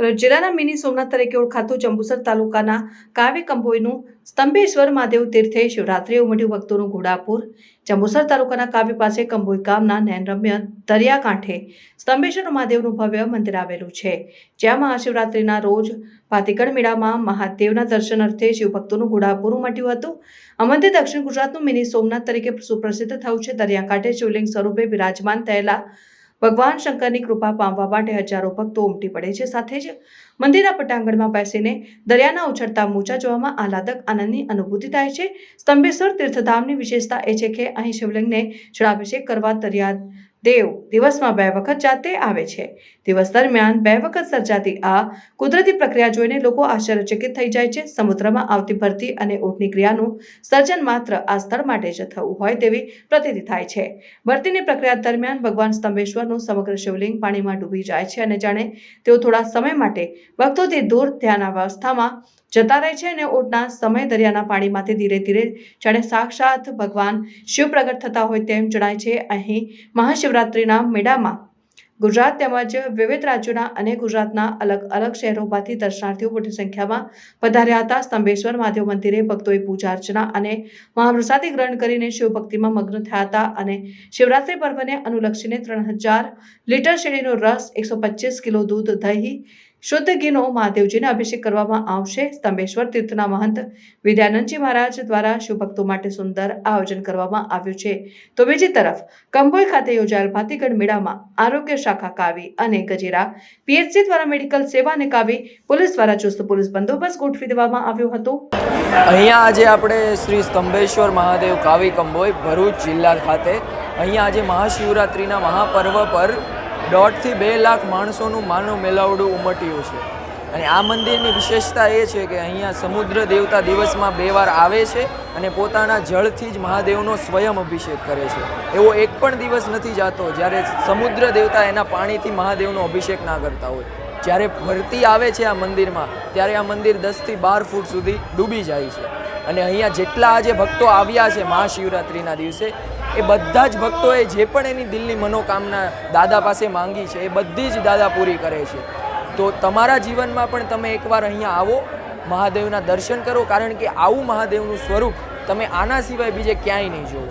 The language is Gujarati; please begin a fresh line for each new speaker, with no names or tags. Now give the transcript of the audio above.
જિલ્લાના મિની સોમનાથ તરીકે ઓળખાતું જંબુસર તાલુકાના કાવ્ય કંભોઈનું સ્તંભેશ્વર મહાદેવ તીર્થે શિવરાત્રિએ ઉમટ્યું ભક્તોનું ઘોડાપુર. જંબુસર તાલુકાના કાવ્ય પાસે કંભોઈ ગામના નયનરમ્ય દરિયાકાંઠે સ્તંભેશ્વર મહાદેવનું ભવ્ય મંદિર આવેલું છે. જ્યાં મહાશિવરાત્રિના રોજ ભાતીગઢ મેળામાં મહાદેવના દર્શન અર્થે શિવભક્તોનું ઘોડાપુર ઉમટ્યું હતું. આ મંદિર દક્ષિણ ગુજરાતનું મિની સોમનાથ તરીકે સુપ્રસિદ્ધ થયું છે. દરિયાકાંઠે શિવલિંગ સ્વરૂપે વિરાજમાન થયેલા ભગવાન શંકરની કૃપા પામવા માટે હજારો ભક્તો ઉમટી પડે છે. સાથે જ મંદિરના પટાંગણમાં બેસીને દરિયાના ઉછળતા મોજા જોવામાં આહલાદક આનંદની અનુભૂતિ થાય છે. સ્તંભેશ્વર તીર્થધામની વિશેષતા એ છે કે અહીં શિવલિંગને જળાભિષેક કરવા દરિયા દેવ દિવસમાં બે વખત જાતે આવે છે. દિવસ દરમિયાન બે વખત સર્જાતી આ કુદરતી પ્રક્રિયા જોઈને લોકો આશ્ચર્યચકિત થઈ જાય છે. સમુદ્રમાં આવતી ભરતી અને ઊંટની ક્રિયાનું સર્જન માત્ર આ સ્થળ માટે જ થવું હોય તેવી પ્રતીતિ થાય છે. ભરતીની પ્રક્રિયા દરમિયાન ભગવાન સ્તંભેશ્વરનું સમગ્ર શિવલિંગ પાણીમાં ડૂબી જાય છે અને જાણે તેઓ થોડા સમય માટે ભક્તોથી દૂર ધ્યાન અવસ્થામાં જતા રહે છે અને ઊંટના સમય દરિયાના પાણીમાંથી ધીરે ધીરે જાણે સાક્ષાત ભગવાન શિવ પ્રગટ થતા હોય તેમ જણાય છે. અહીં મહાશિવરાત્રિના મેળામાં ગુજરાત તેમજ વિવિધ રાજ્યોના અને ગુજરાતના અલગ અલગ શહેરોમાંથી દર્શનાર્થીઓ મોટી સંખ્યામાં પધાર્યા હતા. સ્તંભેશ્વર, મહાદેવ મંદિરે ભક્તોએ પૂજા અર્ચના અને મહાપ્રસાદી ગ્રહણ કરીને શિવભક્તિમાં મગ્ન થયા હતા અને શિવરાત્રિ પર્વને અનુલક્ષીને ત્રણ હજાર લીટર શેરડીનો રસ, એકસો પચીસ કિલો દૂધ, દહીં શુદ્ધ ઘીનો મહાદેવજીને અભિષેક કરવામાં આવશે. સ્તંભેશ્વર તીર્થના મહંત વિદ્યાનંદજી મહારાજ દ્વારા શિવભક્તો માટે સુંદર આયોજન કરવામાં આવ્યું છે. તો બીજી તરફ, કંભોઈ ખાતે યોજાયેલ ભાતીગઢ મેળામાં આરોગ્ય શાખા કાવી અને ગજેરા પીએચસી દ્વારા મેડિકલ સેવા અને કાવી પોલીસ દ્વારા ચુસ્ત પોલીસ બંદોબસ્ત ગોઠવી દેવામાં આવ્યો હતો.
અહીંયા આજે આપણે શ્રી સ્તંભેશ્વર મહાદેવ કાવી કંબોઈ ભરૂચ જિલ્લા ખાતે. અહીંયા આજે મહાશિવરાત્રિના મહાપર્વ પર દોઢથી બે લાખ માણસોનું માનવ મેલાવડું ઉમટ્યું છે. અને આ મંદિરની વિશેષતા એ છે કે અહીંયા સમુદ્ર દેવતા દિવસમાં બે વાર આવે છે અને પોતાના જળથી જ મહાદેવનો સ્વયં અભિષેક કરે છે. એવો એક પણ દિવસ નથી જાતો જ્યારે સમુદ્ર દેવતા એના પાણીથી મહાદેવનો અભિષેક ના કરતા હોય. જ્યારે ભરતી આવે છે આ મંદિરમાં, ત્યારે આ મંદિર દસથી બાર ફૂટ સુધી ડૂબી જાય છે. અને અહીંયા જેટલા આજે ભક્તો આવ્યા છે મહાશિવરાત્રિના દિવસે એ બધા જ ભક્તોએ જે પણ એની દિલની મનોકામના દાદા પાસે માંગી છે, એ બધી જ દાદા પૂરી કરે છે. તો તમારા જીવનમાં પણ તમે એકવાર અહીંયા આવો, મહાદેવના દર્શન કરો, કારણ કે આવું મહાદેવનું સ્વરૂપ તમે આના સિવાય બીજે ક્યાંય નહીં જોવો